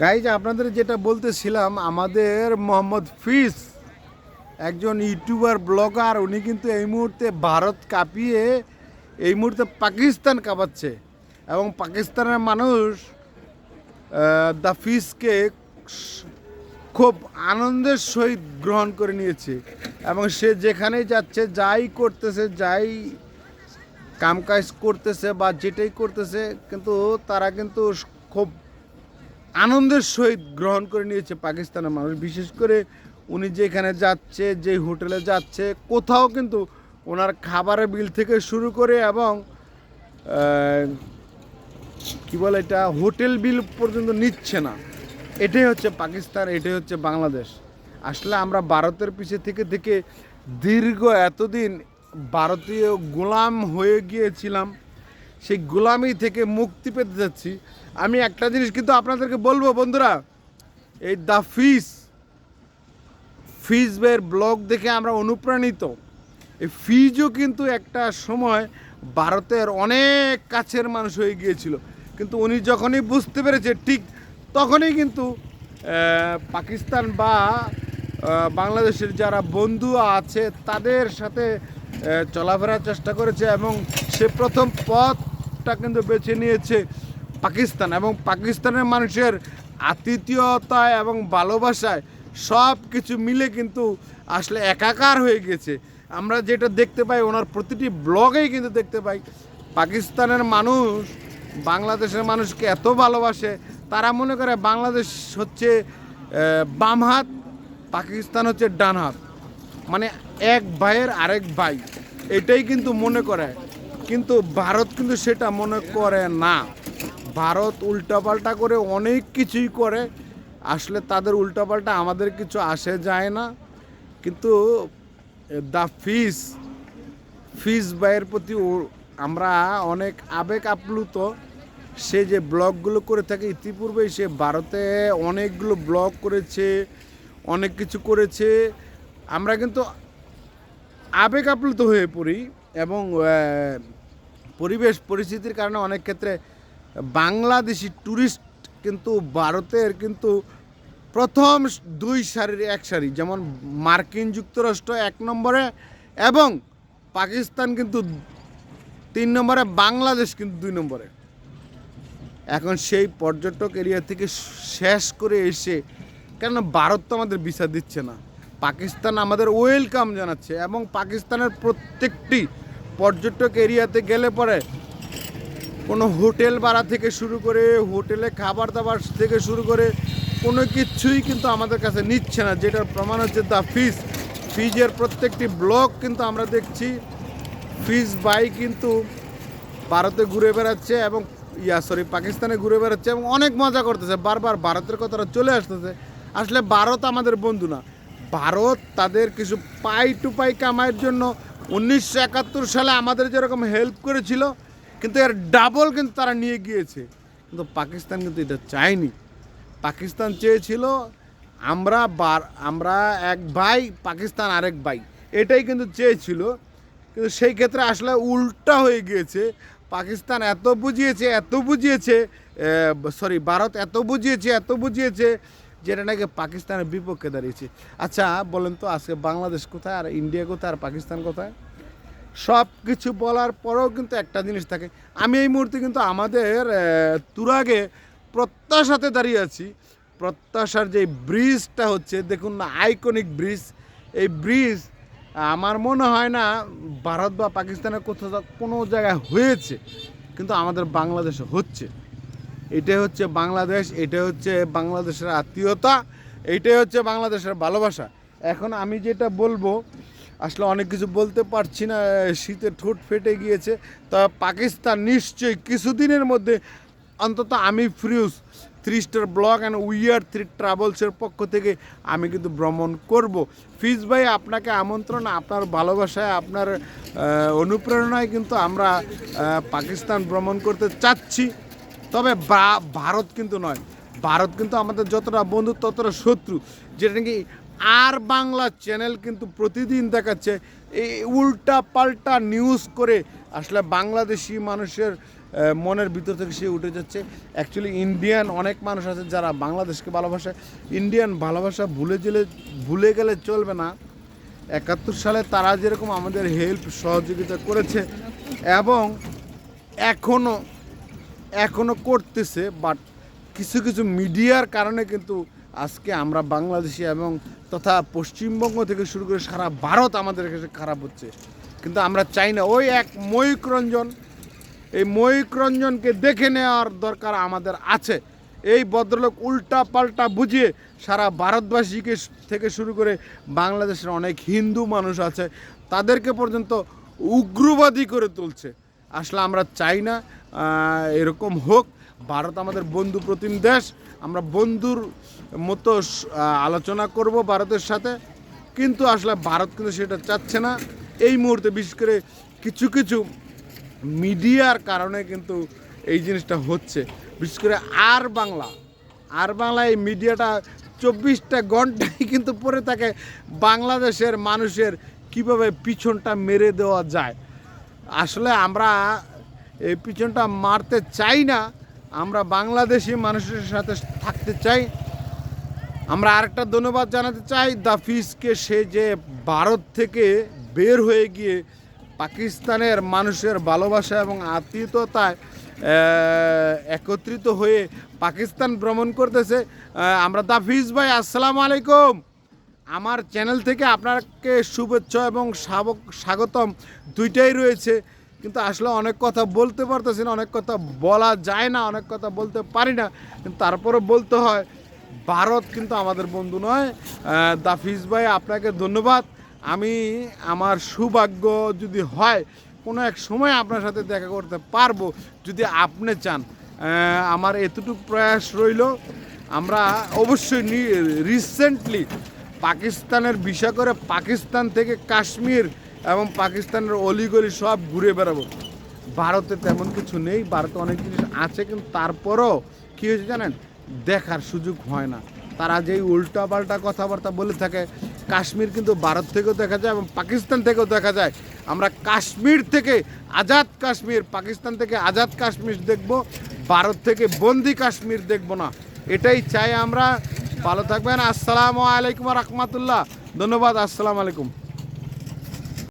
Guys আপনাদের যেটা বলতেছিলাম, আমাদের মোহাম্মদ ফিস একজন ইউটিউবার, ব্লগার, উনি কিন্তু এই মুহূর্তে ভারত কাঁপিয়ে, এই মুহূর্তে পাকিস্তান কাঁপাচ্ছে। এবং পাকিস্তানের মানুষ দ্য ফিসকে খুব আনন্দের সহিত গ্রহণ করে নিয়েছে। এবং সে যেখানেই যাচ্ছে, যাই করতেছে, যাই কামকাজ করতেছে বা যেটাই করতেছে, কিন্তু তারা কিন্তু খুব আনন্দের সহিত গ্রহণ করে নিয়েছে পাকিস্তানের মানুষ। বিশেষ করে উনি যেখানে যাচ্ছে, যে হোটেলে যাচ্ছে, কোথাও কিন্তু ওনার খাবারের বিল থেকে শুরু করে এবং কি বলে এটা, হোটেল বিল পর্যন্ত নিচ্ছে না। এটাই হচ্ছে পাকিস্তান, এটাই হচ্ছে বাংলাদেশ। আসলে আমরা ভারতের পিছে থেকে থেকে দীর্ঘ এতদিন ভারতীয় গোলাম হয়ে গিয়েছিলাম। সেই গোলামি থেকে মুক্তি পেতে যাচ্ছি। আমি একটা জিনিস কিন্তু আপনাদেরকে বলব বন্ধুরা, এই দ্য ফিস ফিজ ভাইয়ের ব্লগ দেখে আমরা অনুপ্রাণিত। এই ফিজও কিন্তু একটা সময় ভারতের অনেক কাছের মানুষ হয়ে গিয়েছিল। কিন্তু উনি যখনই বুঝতে পেরেছে ঠিক তখনই কিন্তু পাকিস্তান বা বাংলাদেশের যারা বন্ধু আছে তাদের সাথে চলাফেরার চেষ্টা করেছে এবং সে প্রথম পথটা কিন্তু বেছে নিয়েছে পাকিস্তান এবং পাকিস্তানের মানুষের আতিথেয়তা এবং ভালোবাসায় সব কিছু মিলে কিন্তু আসলে একাকার হয়ে গেছে। আমরা যেটা দেখতে পাই, ওনার প্রতিটি ব্লগেই কিন্তু দেখতে পাই, পাকিস্তানের মানুষ, বাংলাদেশের মানুষকে এত ভালোবাসে, তারা মনে করে বাংলাদেশ হচ্ছে বাম হাত, পাকিস্তান হচ্ছে ডান হাত। মানে এক ভাইয়ের আরেক ভাই, এটাই কিন্তু মনে করে কিন্তু ভারত কিন্তু সেটা মনে করে না। ভারত উল্টাপাল্টা করে অনেক কিছুই করে। আসলে তাদের উল্টাপাল্টা আমাদের কিছু আসে যায় না। কিন্তু দ্য ফিস ফিস বাইয়ের প্রতি আমরা অনেক আবেগ আপ্লুত। সে যে ব্লগগুলো করে থাকে, ইতিপূর্বেই সে ভারতে অনেকগুলো ব্লগ করেছে, অনেক কিছু করেছে। আমরা কিন্তু আবেগ আপ্লুত হয়ে পড়ি এবং পরিবেশ পরিস্থিতির কারণে অনেক ক্ষেত্রে বাংলাদেশি ট্যুরিস্ট কিন্তু ভারতের কিন্তু প্রথম দুই সারির এক সারি, যেমন মার্কিন যুক্তরাষ্ট্র এক নম্বরে এবং পাকিস্তান কিন্তু তিন নম্বরে, বাংলাদেশ কিন্তু দুই নম্বরে। এখন সেই পর্যটক এরিয়া থেকে শেষ করে এসে, কেন ভারত তো আমাদের ভিসা দিচ্ছে না? পাকিস্তান আমাদের ওয়েলকাম জানাচ্ছে এবং পাকিস্তানের প্রত্যেকটি পর্যটক এরিয়াতে গেলে পরে কোনো হোটেল ভাড়া থেকে শুরু করে হোটেলে খাবার দাবার থেকে শুরু করে কোনো কিছুই কিন্তু আমাদের কাছে নিচ্ছে না। যেটার প্রমাণ হচ্ছে দ্য ফিস ফিজের প্রত্যেকটি ব্লক কিন্তু আমরা দেখছি। ফিজ বাই কিন্তু ভারতে ঘুরে বেড়াচ্ছে এবং ইয়া, সরি, পাকিস্তানে ঘুরে বেড়াচ্ছে এবং অনেক মজা করতেছে। বারবার ভারতের কথাটা চলে আসতেছে। আসলে ভারত আমাদের বন্ধু না। ভারত তাদের কিছু পাই টু পাই কামাইয়ের জন্য উনিশশো একাত্তর সালে আমাদের যেরকম হেল্প করেছিল, কিন্তু এর ডাবল কিন্তু তারা নিয়ে গিয়েছে। কিন্তু পাকিস্তান কিন্তু এটা চায়নি। পাকিস্তান চেয়েছিল, আমরা বার, আমরা এক ভাই, পাকিস্তান আরেক ভাই। এটাই কিন্তু চেয়েছিল। কিন্তু সেই ক্ষেত্রে আসলে উল্টা হয়ে গিয়েছে। পাকিস্তান এত বুঝিয়েছে এত বুঝিয়েছে সরি ভারত এত বুঝিয়েছে এত বুঝিয়েছে যেটা নাকি পাকিস্তানের বিপক্ষে দাঁড়িয়েছে। আচ্ছা বলেন তো আজকে বাংলাদেশ কোথায় আর ইন্ডিয়া কোথায় আর পাকিস্তান কোথায়? সব কিছু বলার পরেও কিন্তু একটা জিনিস থাকে। আমি এই মুহূর্তে কিন্তু আমাদের তুরাগে প্রত্যাশাতে দাঁড়িয়ে আছি। প্রত্যাশার যে ব্রিজটা হচ্ছে, দেখুন না আইকনিক ব্রিজ। এই ব্রিজ, আমার মনে হয় না ভারত বা পাকিস্তানের কোথাও কোনো জায়গায় হয়েছে, কিন্তু আমাদের বাংলাদেশে হচ্ছে। এটাই হচ্ছে বাংলাদেশ, এটাই হচ্ছে বাংলাদেশের আত্মীয়তা এইটাই হচ্ছে বাংলাদেশের ভালোবাসা। এখন আমি যেটা বলব, আসলে অনেক কিছু বলতে পারছি না শীতে ঠোঁট ফেটে গিয়েছে, তা পাকিস্তান নিশ্চয়ই কিছুদিনের মধ্যে, অন্তত আমি ফ্রিউজ three star blog and we are three ট্রাভেলসের পক্ষ থেকে আমি কিন্তু ভ্রমণ করব। ফিজ ভাই, আপনাকে আমন্ত্রণ, আপনার ভালোবাসায়, আপনার অনুপ্রেরণায় কিন্তু আমরা পাকিস্তান ভ্রমণ করতে চাচ্ছি। তবে ভারত কিন্তু নয়। ভারত কিন্তু আমাদের যতটা বন্ধু, ততটা শত্রু। যেটা নাকি আর বাংলা চ্যানেল কিন্তু প্রতিদিন দেখাচ্ছে, এই উল্টা পাল্টা নিউজ করে আসলে বাংলাদেশি মানুষের মনের ভিতর থেকে সে উঠে যাচ্ছে। অ্যাকচুয়ালি ইন্ডিয়ান অনেক মানুষ আছে যারা বাংলাদেশকে ভালোবাসে। ইন্ডিয়ান ভালোবাসা ভুলে গেলে ভুলে গেলে চলবে না। একাত্তর সালে তারা যেরকম আমাদের হেল্প সহযোগিতা করেছে এবং এখনও এখনও করতেছে বাট কিছু কিছু মিডিয়ার কারণে কিন্তু আজকে আমরা বাংলাদেশি এবং তথা পশ্চিমবঙ্গ থেকে শুরু করে সারা ভারত আমাদের কাছে খারাপ হচ্ছে। কিন্তু আমরা চাই না, ওই এক ময়ূক রঞ্জন, এই ময়ূক রঞ্জনকে দেখে নেওয়ার দরকার আমাদের আছে। এই ভদ্রলোক উল্টা পাল্টা বুঝিয়ে সারা ভারতবাসীকে থেকে শুরু করে বাংলাদেশের অনেক হিন্দু মানুষ আছে, তাদেরকে পর্যন্ত উগ্রবাদী করে তুলছে। আসলে আমরা চাই না এরকম হোক। ভারত আমাদের বন্ধু প্রতিম দেশ। আমরা বন্ধুর মতো আলোচনা করব ভারতের সাথে। কিন্তু আসলে ভারত কিন্তু সেটা চাচ্ছে না। এই মুহূর্তে বিশেষ করে কিছু কিছু মিডিয়ার কারণে কিন্তু এই জিনিসটা হচ্ছে। বিশেষ করে আর বাংলা আর বাংলা এই মিডিয়াটা চব্বিশটা ঘন্টায় কিন্তু পড়ে থাকে। বাংলাদেশের মানুষের কীভাবে পিছনটা মেরে দেওয়া যায়। আসলে আমরা এই পিছনটা মারতে চাই না, আমরা বাংলাদেশি মানুষের সাথে থাকতে চাই। আমরা আরেকটা ধন্যবাদ জানাতে চাই দাফিজকে সে যে ভারত থেকে বের হয়ে গিয়ে পাকিস্তানের মানুষের ভালোবাসা এবং আত্মীয়তায় একত্রিত হয়ে পাকিস্তান ভ্রমণ করতেছে। আমরা দাফিজ ভাই, আসসালামু আলাইকুম। আমার চ্যানেল থেকে আপনাকে শুভেচ্ছা এবং স্বাগতম দুইটাই রয়েছে। কিন্তু আসলে অনেক কথা বলতে পারতেছি না, অনেক কথা বলা যায় না, অনেক কথা বলতে পারি না। কিন্তু তারপরে বলতে হয়, ভারত কিন্তু আমাদের বন্ধু নয়। দাফিজ ভাই, আপনাকে ধন্যবাদ। আমি, আমার সৌভাগ্য যদি হয়, কোনো এক সময় আপনার সাথে দেখা করতে পারব, যদি আপনি চান। আমার এতটুকু প্রয়াস রইল। আমরা অবশ্যই রিসেন্টলি পাকিস্তানের বিষয় করে পাকিস্তান থেকে কাশ্মীর এবং পাকিস্তানের অলিগলি সব ঘুরে বেড়াবো। ভারতে তেমন কিছু নেই, ভারতে অনেক জিনিস আছে, কিন্তু তারপরও কী হয়েছে জানেন? দেখার সুযোগ হয় না। তারা যেই উল্টা পাল্টা কথাবার্তা বলে থাকে, কাশ্মীর কিন্তু ভারত থেকেও দেখা যায় এবং পাকিস্তান থেকেও দেখা যায়। আমরা কাশ্মীর থেকে আজাদ কাশ্মীর, পাকিস্তান থেকে আজাদ কাশ্মীর দেখব, ভারত থেকে বন্দি কাশ্মীর দেখব না। এটাই চাই আমরা ভালো থাকবেন আসসালামু আলাইকুম রহমতুল্লাহ ধন্যবাদ আসসালামু আলাইকুম